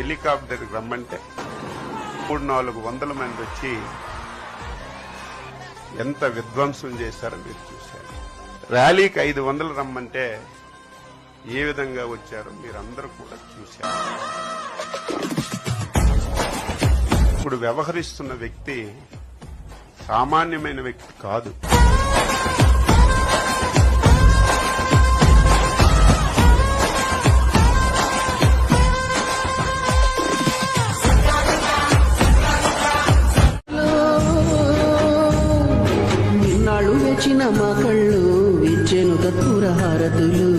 Helicopter రమ్మంటే మూడు నాలుగు వందల మంది వచ్చి ఎంత విధ్వంసం చేశారో మీరు చూశారు. ర్యాలీకి ఐదు వందలు రమ్మంటే ఏ విధంగా వచ్చారో మీరందరూ కూడా చూశారు. ఇప్పుడు వ్యవహరిస్తున్న వ్యక్తి సామాన్యమైన వ్యక్తి కాదు. నిన్నాళ్ళు మా కళ్ళు విచ్చెను కర్పూర హారతులు